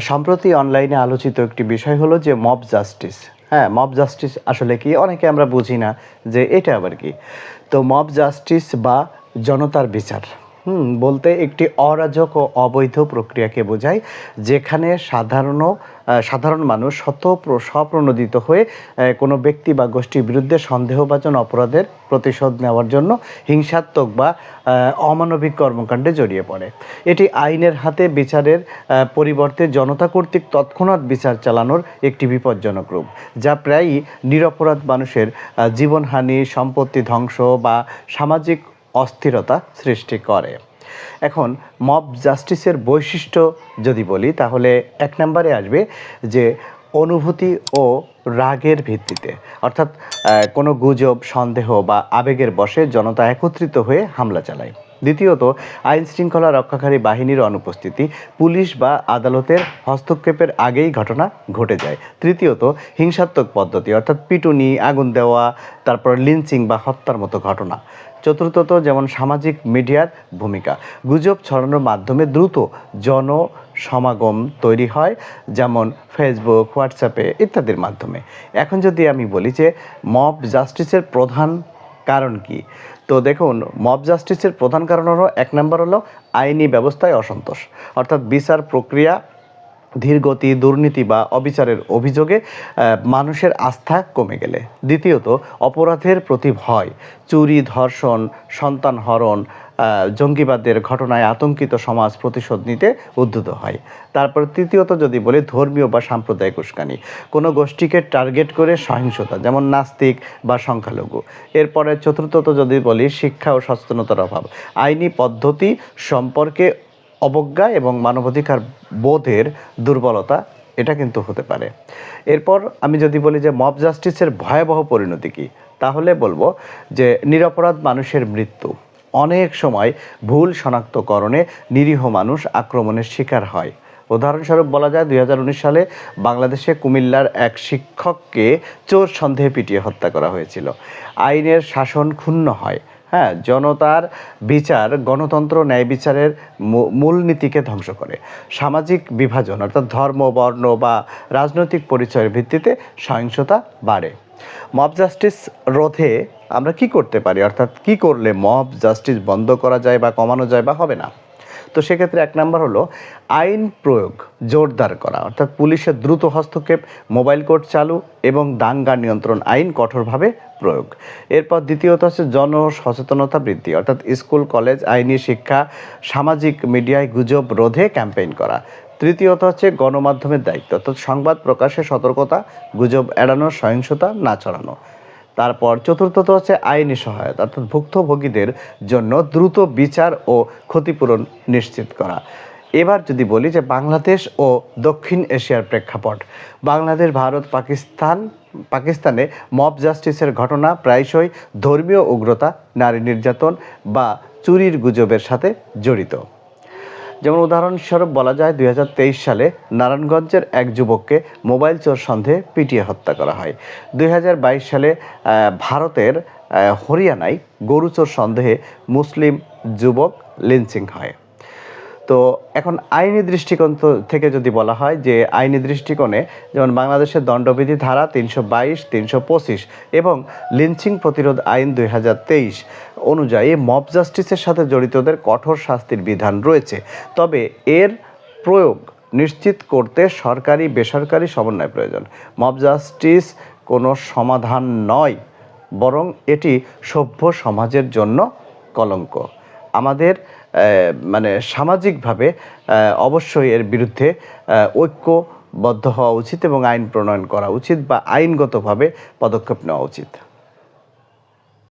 সম্প্রতি অনলাইনে আলোচিত একটি বিষয় হলো যে মব জাস্টিস হ্যাঁ মব জাস্টিস আসলে কি? অনেকে আমরা বুঝি না যে এটা আবার কি? তো মব জাস্টিস বা জনতার বিচার। হুম, বলতে একটি অরাজক ও অবৈধ প্রক্রিয়াকে বোঝায়, যেখানে সাধারণ সাধারণ মানুষ শত প্র- স্বপ্রণোদিত হয়ে কোনো ব্যক্তি বা গোষ্ঠীর বিরুদ্ধে সন্দেহভাজন অপরাধের প্রতিশোধ নেওয়ার জন্য হিংসাত্মক বা অমানবিক কর্মকাণ্ডে জড়িয়ে পড়ে। এটি আইনের হাতে বিচারের পরিবর্তে জনতা কর্তৃক তৎক্ষণাৎ বিচার চালানোর একটি বিপজ্জনক রূপ, যা প্রায়ই নিরপরাধ মানুষের জীবনহানি, সম্পত্তি ধ্বংস বা সামাজিক অস্থিরতা সৃষ্টি করে। এখন মব জাস্টিসের বৈশিষ্ট্য যদি বলি, তাহলে এক নম্বরে আসবে যে অনুভূতি ও রাগের ভিত্তিতে, অর্থাৎ কোনো গুজব, সন্দেহ বা আবেগের বশে জনতা একত্রিত হয়ে হামলা চালায়। দ্বিতীয়ত, আইন শৃঙ্খলা রক্ষাকারী বাহিনীর অনুপস্থিতি, পুলিশ বা আদালতের হস্তক্ষেপের আগেই ঘটনা ঘটে যায়। তৃতীয়ত, হিংসাত্মক পদ্ধতি, অর্থাৎ পিটুনি, আগুন দেওয়া, তারপর লিঞ্চিং বা হত্যার মতো ঘটনা। চতুর্থত যেমন সামাজিক মিডিয়ার ভূমিকা। গুজব ছড়ানোর মাধ্যমে দ্রুত জন সমাগম তৈরি হয়, যেমন ফেসবুক হোয়াটসঅ্যাপে ইত্যাদির মাধ্যমে। এখন যদি আমি বলি যে মব জাস্টিসের প্রধান কারণ কি, তো দেখুন মব জাস্টিসের প্রধান কারণ হলো, এক নম্বর হলো আইনি ব্যবস্থায় অসন্তোষ। অর্থাৎ বিচার প্রক্রিয়া ধীরগতি, দুর্নীতি বা অবিচারের অভিযোগে মানুষের আস্থা কমে গেলে। দ্বিতীয়ত, অপরাধের প্রতি ভয় চুরি, ধর্ষণ, সন্তান হরণ জঙ্গিবাদের ঘটনায় আতঙ্কিত সমাজ প্রতিশোধ নিতে উদ্যত হয়। তারপর তৃতীয়ত যদি বলি, ধর্মীয় বা সাম্প্রদায়িক উস্কানি। কোনো গোষ্ঠীকে টার্গেট করে সহিংসতা, যেমন নাস্তিক বা সংখ্যালঘু। এরপরে চতুর্থত যদি বলি, শিক্ষা ও সচেতনতার অভাব। আইনি পদ্ধতি সম্পর্কে অবজ্ঞা এবং মানবাধিকার বোধের দুর্বলতা, এটা কিন্তু হতে পারে। এরপর আমি যদি বলি যে মব জাস্টিসের ভয়াবহ পরিণতি কী, তাহলে বলব যে নিরপরাধ মানুষের মৃত্যু। অনেক সময় ভুল শনাক্তকরণে নিরীহ মানুষ আক্রমণের শিকার হয়। উদাহরণস্বরূপ বলা যায়, দুই হাজার উনিশ সালে বাংলাদেশে কুমিল্লার এক শিক্ষককে চোর সন্দেহে পিটিয়ে হত্যা করা হয়েছিল। আইনের শাসন ক্ষুণ্ণ হয়। হ্যাঁ জনতার বিচার, গণতন্ত্র, ন্যায় বিচারের মূলনীতিকে ধ্বংস করে। সামাজিক বিভাজন, অর্থাৎ ধর্ম, বর্ণ বা রাজনৈতিক পরিচয়ের ভিত্তিতে সহিংসতা বাড়ে। মব জাস্টিস রোধে আমরা কি করতে পারি? অর্থাৎ কি করলে মব জাস্টিস বন্ধ করা যায় বা কমানো যায় বা হবে না? তো সেক্ষেত্রে এক নম্বর হলো আইন প্রয়োগ জোরদার করা। অর্থাৎ পুলিশের দ্রুত হস্তক্ষেপ, মোবাইল কোর্ট চালু এবং দাঙ্গা নিয়ন্ত্রণ আইন কঠোরভাবে প্রয়োগ। এরপর দ্বিতীয়ত হচ্ছে জন সচেতনতা বৃদ্ধি। অর্থাৎ স্কুল, কলেজ, আইনি শিক্ষা, সামাজিক মিডিয়ায় গুজব রোধে ক্যাম্পেইন করা। তৃতীয়ত হচ্ছে গণমাধ্যমের দায়িত্ব। অর্থাৎ সংবাদ প্রকাশে সতর্কতা, গুজব এড়ানো, সহিংসতা না ছড়ানো। তারপর চতুর্থত হচ্ছে আইনি সহায়তা, অর্থাৎ ভুক্তভোগীদের জন্য দ্রুত বিচার ও ক্ষতিপূরণ নিশ্চিত করা। এবার যদি বলি যে বাংলাদেশ ও দক্ষিণ এশিয়ার প্রেক্ষাপট, বাংলাদেশ, ভারত, পাকিস্তান, পাকিস্তানে মব জাস্টিসের ঘটনা প্রায়শই ধর্মীয় উগ্রতা, নারী নির্যাতন বা চুরির গুজবের সাথে জড়িত। যেমন উদাহরণস্বরূপ বলা যায়, দুই হাজার তেইশ সালে নারায়ণগঞ্জের এক যুবককে মোবাইল চোর সন্দেহে পিটিয়ে হত্যা করা হয়। দুই হাজার বাইশ সালে ভারতের হরিয়ানায় গরু চোর সন্দেহে মুসলিম যুবক লিঞ্চিং হয়। তো এখন আইনি দৃষ্টিকোণ থেকে যদি বলা হয় যে আইনি দৃষ্টিকোণে যেমন বাংলাদেশের দণ্ডবিধি ধারা তিনশো বাইশ, তিনশো পঁচিশ এবং লিঞ্চিং প্রতিরোধ আইন দুই হাজার তেইশ অনুযায়ী মব জাস্টিসের সাথে জড়িতদের কঠোর শাস্তির বিধান রয়েছে। তবে এর প্রয়োগ নিশ্চিত করতে সরকারি, বেসরকারি সমন্বয় প্রয়োজন। মব জাস্টিস কোনো সমাধান নয়, বরং এটি সভ্য সমাজের জন্য কলঙ্ক। আমাদের মানে সামাজিকভাবে অবশ্যই এর বিরুদ্ধে ঐক্যবদ্ধ হওয়া উচিত এবং আইন প্রণয়ন করা উচিত বা আইনগতভাবে পদক্ষেপ নেওয়া উচিত।